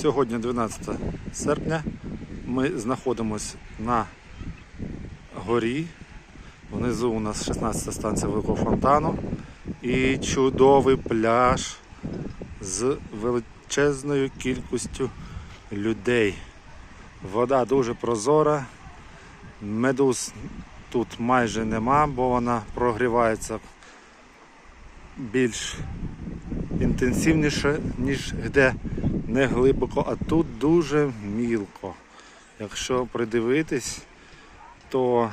Сьогодні 12 серпня. Ми знаходимося на горі. Внизу у нас 16 станція Великого фонтану і чудовий пляж з величезною кількістю людей. Вода дуже прозора. Медуз тут майже нема, бо вона прогрівається більш інтенсивніше, ніж де не глибоко, а тут дуже мілко. Якщо придивитись, то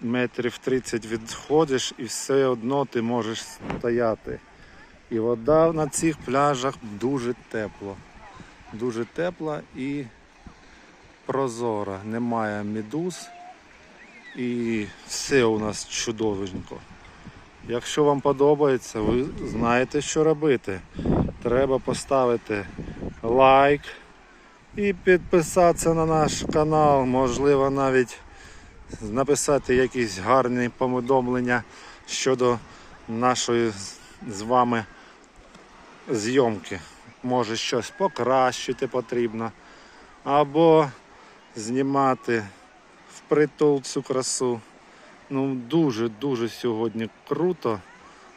метрів 30 відходиш і все одно ти можеш стояти. І вода на цих пляжах дуже тепла. Дуже тепла і прозора. Немає медуз. І все у нас чудовенько. Якщо вам подобається, ви знаєте, що робити. Треба поставити лайк і підписатися на наш канал. Можливо, навіть написати якісь гарні повідомлення щодо нашої з вами зйомки. Може щось покращити потрібно. Або знімати впритул цю красу. Ну, дуже-дуже сьогодні круто.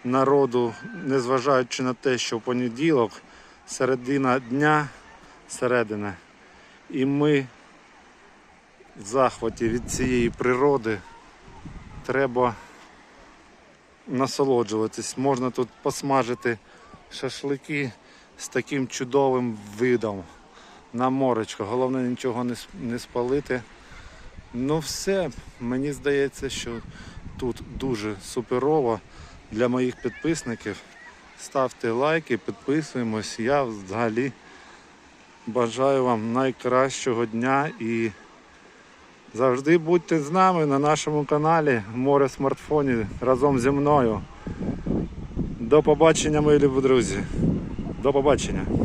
Народу, незважаючи на те, що в понеділок, середина дня, середина. І ми в захваті від цієї природи треба насолоджуватись. Можна тут посмажити шашлики з таким чудовим видом на моречко. Головне нічого не спалити. Ну все, мені здається, що тут дуже суперово для моїх підписників. Ставте лайки, підписуємось. Я взагалі бажаю вам найкращого дня і завжди будьте з нами на нашому каналі Море смартфоні разом зі мною. До побачення, мої любі друзі. До побачення.